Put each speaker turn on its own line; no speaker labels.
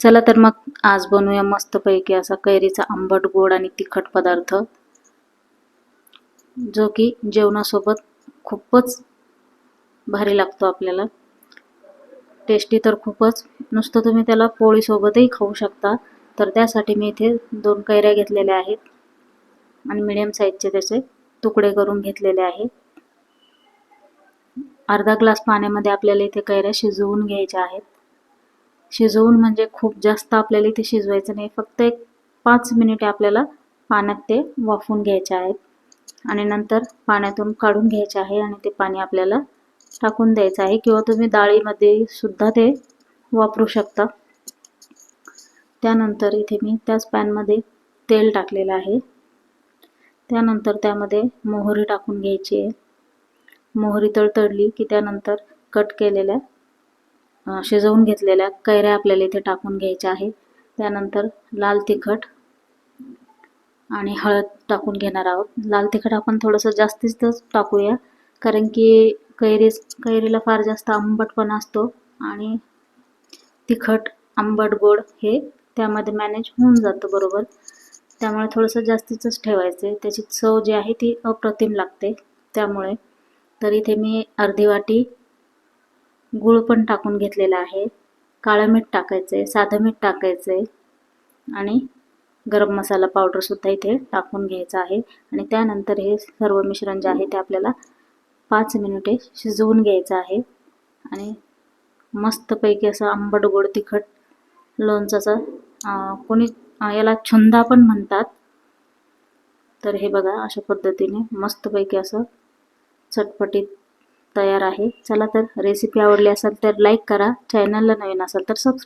चला तर मग आज बनवूया मस्तपैकी असा कैरीचा आंबट गोड आणि तिखट पदार्थ जो की जेवणासोबत खूपच भारी लागतो आपल्याला. टेस्टी तर खूपच. नुसतं तुम्ही त्याला पोळीसोबतही खाऊ शकता. तर त्यासाठी मी इथे दोन कैऱ्या घेतलेल्या आहेत आणि मिडियम साईजचे त्याचे तुकडे करून घेतलेले आहेत. अर्धा ग्लास पाण्यामध्ये आपल्याला इथे कैऱ्या शिजवून घ्यायच्या आहेत. शिजवून म्हणजे खूप जास्त आपल्याला इथे शिजवायचं नाही. फक्त एक पाच मिनिटे आपल्याला पाण्यात ते वाफून घ्यायचे आहेत. आणि नंतर पाण्यातून काढून घ्यायचे आहे आणि ते पाणी आपल्याला टाकून द्यायचं आहे. किंवा तुम्ही डाळीमध्ये सुद्धा ते वापरू शकता. त्यानंतर इथे मी त्याच पॅनमध्ये तेल टाकलेलं आहे. त्यानंतर त्यामध्ये मोहरी टाकून घ्यायची आहे. मोहरी तळतळली की त्यानंतर कट केलेल्या शिजवून घेतलेल्या कैऱ्या आपल्याला इथे टाकून घ्यायच्या आहे त्यानंतर लाल तिखट आणि हळद टाकून घेणार आहोत. लाल तिखट आपण थोडंसं जास्तीतच टाकूया कारण की कैरी कैरीला फार जास्त आंबटपणा असतो आणि तिखट आंबट गोड हे त्यामध्ये मॅनेज होऊन जातं बरोबर. त्यामुळे थोडंसं जास्तीचंच ठेवायचं आहे त्याची चव जी आहे ती अप्रतिम लागते. त्यामुळे तर इथे मी अर्धी वाटी गूळ पण टाकून घेतलेला आहे. काळं मीठ टाकायचं आहे साधं मीठ टाकायचं आहे आणि गरम मसाला पावडरसुद्धा इथे टाकून घ्यायचा आहे. आणि त्यानंतर हे सर्व मिश्रण जे आहे ते आपल्याला पाच मिनिटे शिजवून घ्यायचं आहे. आणि मस्तपैकी असं आंबट गोड तिखट लोणचाचा कोणी याला छुंदा पण म्हणतात. तर हे बघा अशा पद्धतीने मस्तपैकी असं चटपटीत तयार आहे. चला तर रेसिपी आवडली असेल तर लाईक करा. चॅनलला नवीन असाल तर सबस्क्राईब